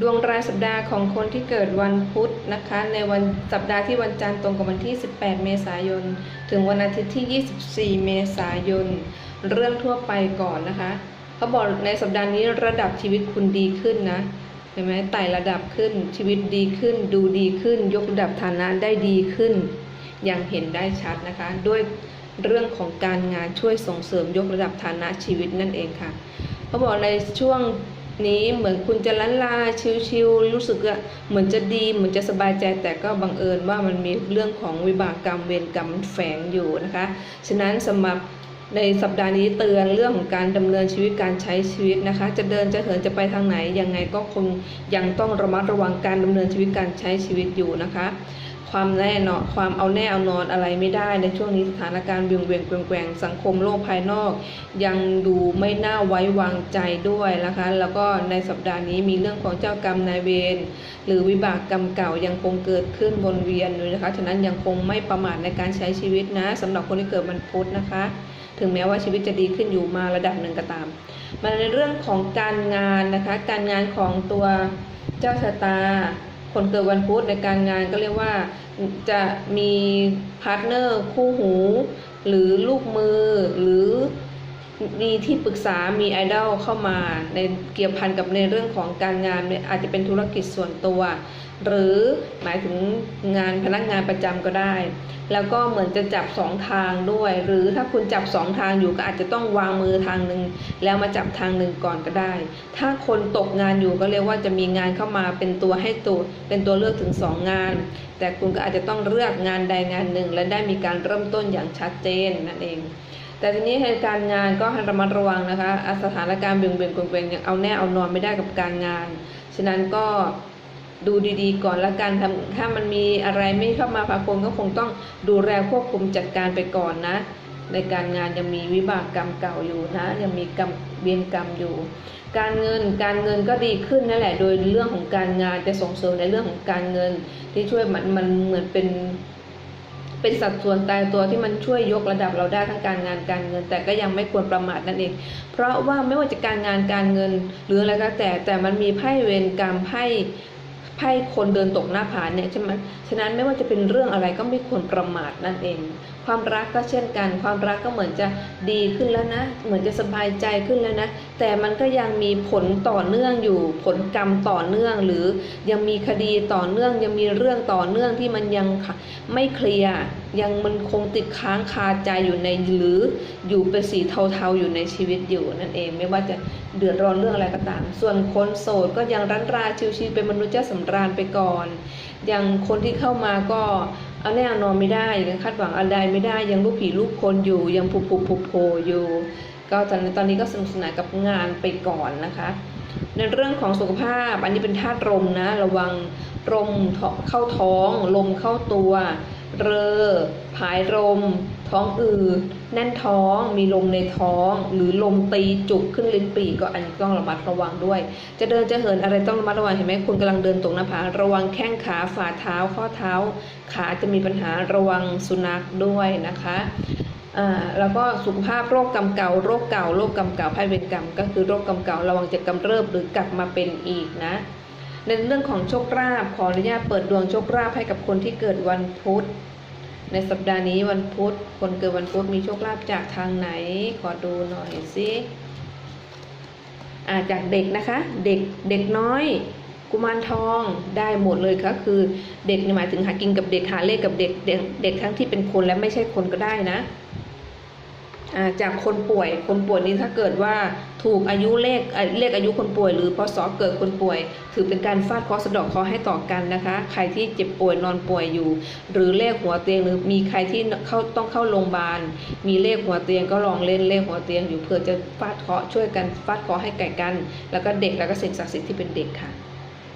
ดวงรายสัปดาห์ของคนที่เกิดวันพุธนะคะ ในวันสัปดาห์ที่วันจันทร์ตรงกับวันที่ 18 เมษายน ถึงวันอาทิตย์ที่ 24 เมษายน เรื่องทั่วไปก่อนนะคะเขาบอกในสัปดาห์นี้ระดับชีวิตคุณดีขึ้นนะเห็นไหมไต่ระดับขึ้นชีวิตดีขึ้น ดูดีขึ้น ยกระดับฐานะได้ดีขึ้น อย่างเห็นได้ชัดนะคะ ด้วยเรื่องของการงานช่วยส่งเสริมยกระดับฐานะชีวิตนั่นเองค่ะเขาบอกในช่วง นี้เหมือนคุณจะล้านลาชิวๆรู้สึกว่าเหมือนจะดีเหมือนจะสบายใจแต่ก็บังเอิญว่ามันมีเรื่องของวิบากกรรมเวรกรรมแฝงอยู่นะคะฉะนั้นสำหรับในสัปดาห์นี้เตือนเรื่องของการดำเนินชีวิตการใช้ชีวิตนะคะ จะเดินจะเหินจะไปทางไหนยังไงก็คงยังต้องระมัดระวังการดำเนินชีวิตการใช้ชีวิตอยู่นะคะ ความแน่นอนความเอาแน่เอานอนอะไรไม่ได้ในช่วงนี้สถานการณ์เบี่ยงเวียงแกว่งสังคมโลกภายนอก ยังดูไม่น่าไว้วางใจด้วยนะคะ แล้วก็ในสัปดาห์นี้มีเรื่องของเจ้ากรรมนายเวรหรือวิบากกรรมเก่ายังคงเกิดขึ้นวนเวียนอยู่นะคะฉะนั้นยังคงไม่ประมาทในการใช้ชีวิตนะสำหรับคนที่เกิดวันพุธนะคะ ถึงแม้ว่าชีวิตจะดีขึ้นอยู่มาระดับหนึ่งก็ตามมาในเรื่องของการงานนะคะ การงานของตัวเจ้าชะตา คนเกิดวันพุธในการงานก็เรียกว่าจะมีพาร์ทเนอร์คู่หู หรือลูกมือหรือ มีที่ปรึกษามีไอดอลเข้ามาในเกี่ยวพันกับในเรื่องของการงานเนี่ยอาจจะเป็นธุรกิจส่วนตัว หรือหมายถึงงานพนักงานประจำก็ได้ แล้วก็เหมือนจะจับสองทางด้วย หรือถ้าคุณจับสองทางอยู่ก็อาจจะต้องวางมือทางหนึ่งแล้วมาจับทางหนึ่งก่อนก็ได้ ถ้าคนตกงานอยู่ก็เรียกว่าจะมีงานเข้ามาเป็นตัวให้ตัวเป็นตัวเลือกถึงสองงาน แต่คุณก็อาจจะต้องเลือกงานใดงานหนึ่ง และได้มีการเริ่มต้นอย่างชัดเจนนั่นเอง แต่ทีนี้การงานก็ให้ระมัดระวังนะคะสถานการณ์เบี่ยงเบี่ยงเกวงยังเอาแน่เอานอนไม่ได้กับการงาน ฉะนั้นก็ดูดีๆ ก่อนละกันถ้ามันมีอะไรไม่เข้ามาพากลก็คงต้องดูแลควบคุมจัดการไปก่อนนะ ในการงานยังมีวิบากกรรมเก่าอยู่นะ ยังมีกรรมเวียนกรรมอยู่ การเงินการเงินก็ดีขึ้นนั่นแหละ โดยเรื่องของการงานจะส่งเสริมในเรื่องของการเงินที่ช่วยมันมันเหมือนเป็น เป็นสัดส่วนตายตัวที่มันช่วยยกระดับเราได้ทั้งการงานการเงิน แต่ก็ยังไม่ควรประมาทนั่นเอง เพราะว่าไม่ว่าจะการงานการเงินหรืออะไรก็แต่แต่มันมีไพ่เวรกรรมไพ่ไพ่คนเดินตกหน้าผาเนี่ยใช่ไหมฉะนั้นไม่ว่าจะเป็นเรื่องอะไรก็ไม่ควรประมาทนั่นเอง ความรักก็เช่นกัน ความรักก็เหมือนจะดีขึ้นแล้วนะ เหมือนจะสบายใจขึ้นแล้วนะ แต่มันก็ยังมีผลต่อเนื่องอยู่ ผลกรรมต่อเนื่อง หรือยังมีคดีต่อเนื่อง ยังมีเรื่องต่อเนื่องที่มันยังไม่เคลียร์ ยังมันคงติดค้างคาใจอยู่ในหรืออยู่เป็นสีเทาๆอยู่ในชีวิตอยู่นั่นเอง ไม่ว่าจะเดือดร้อนเรื่องอะไรก็ตาม ส่วนคนโสดก็ยังรั้นราชิวๆเป็นมนุษย์เจ้าสำราญไปก่อนอย่างคนที่เข้ามาก็ เอาแน่เอนอนไม่ได้ยังคาดหวังอะไรไม่ได้ยังลูกผีลูกคนอยู่ ยังผูผูผูโผอยู่ ก็ตอนตอนนี้ก็สนุกสนานกับงานไปก่อนนะคะ ในเรื่องของสุขภาพอันนี้เป็นธาตุลมนะ ระวังลมเข้าท้อง ลมเข้าตัว เรอผายลม ท้องอืดแน่นท้องมีลมในท้อง หรือลมตีจุกขึ้นลิ้นปี่ก็อันนี้ต้องระมัดระวังด้วย จะเดินจะเหินอะไรต้องระมัดระวังเห็นไหมคุณกำลังเดินตรงหน้าผาระวังแข้งขาฝ่าเท้าข้อเท้า ขาจะมีปัญหาระวังสุนัขด้วยนะคะแล้วก็สุขภาพโรคกรรมเก่าโรคเก่าโรคกรรมเก่าไพ่เวรกรรม ก็คือโรคกรรมเก่าระวังจะกำเริบหรือกลับมาเป็นอีกนะ ในเรื่องของโชคลาภขออนุญาตเปิดดวงโชคลาภให้กับคนที่เกิดวันพุธ ในสัปดาห์นี้วันพุธ คนเกิดวันพุธมีโชคลาภจากทางไหน ขอดูหน่อยสิอาจากเด็กนะคะ เด็กเด็กน้อย กุมารทองได้หมดเลยก็คือเด็กหมายถึงหากินกับเด็กหาเลขกับเด็กเด็กเด็กทั้งที่เป็นคนและไม่ใช่คนก็ได้นะ จากคนป่วย คนป่วยนี้ถ้าเกิดว่าถูกอายุเลขเลขอายุคนป่วย หรือพศเกิดคนป่วย ถือเป็นการฟาดเคราะห์สะดอกเคราะห์ให้ต่อกันนะคะ ใครที่เจ็บป่วยนอนป่วยอยู่ หรือเลขหัวเตียงหรือมีใครที่เข้าต้องเข้าโรงพยาบาล มีเลขหัวเตียงก็ลองเล่นเลขหัวเตียงอยู่เพื่อจะฟาดเคราะห์ช่วยกันฟาดเคราะห์ให้แก่กัน แล้วก็เด็กแล้วก็สิ่งศักดิ์สิทธิ์ที่เป็นเด็กค่ะ